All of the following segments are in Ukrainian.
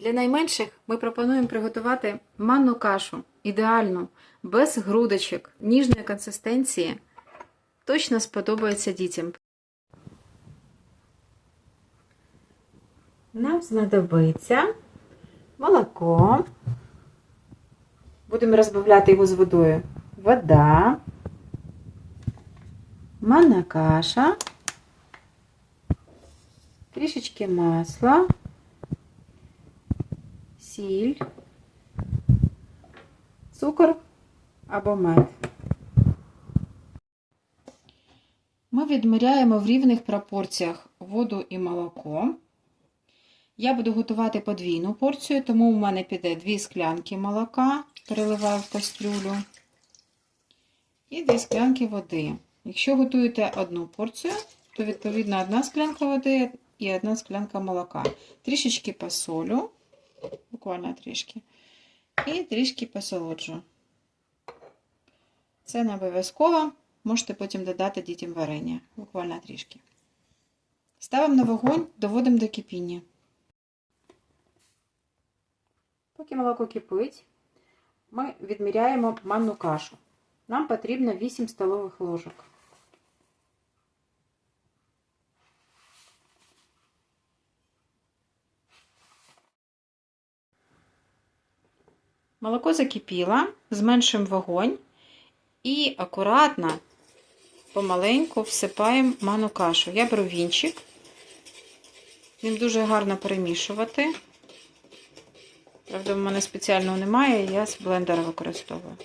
Для найменших ми пропонуємо приготувати манну кашу ідеальну, без грудочок, ніжної консистенції. Точно сподобається дітям. Нам знадобиться молоко. Будемо розбавляти його з водою. Вода, манна каша, трішечки масла, сіль, цукор або мед. Ми відміряємо в рівних пропорціях воду і молоко. Я буду готувати подвійну порцію, тому в мене піде 2 склянки молока, переливаю в кастрюлю, і 2 склянки води. Якщо готуєте одну порцію, то відповідно одна склянка води і одна склянка молока. Трішечки посолю, буквально трішки, і трішки посолоджу. Це не обов'язково, можете потім додати дітям варення, буквально трішки. Ставимо на вогонь, доводимо до кипіння. Поки молоко кипить, ми відміряємо манну кашу. Нам потрібно 8 столових ложок. Молоко закипіло, зменшуємо вогонь і акуратно, помаленьку всипаємо манну кашу. Я беру вінчик, ним дуже гарно перемішувати. Правда, в мене спеціального немає, я з блендера використовую.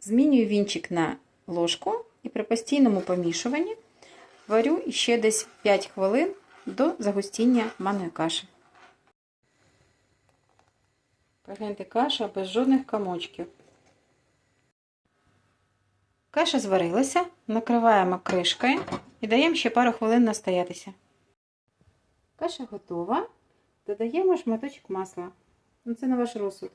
Змінюю вінчик на ложку і при постійному помішуванні варю ще десь 5 хвилин до загустіння манної каші. Погляньте, каша без жодних комочків. Каша зварилася, накриваємо кришкою і даємо ще пару хвилин настоятися. Каша готова. Додаємо шматочок масла. Ну, це на ваш розсуд.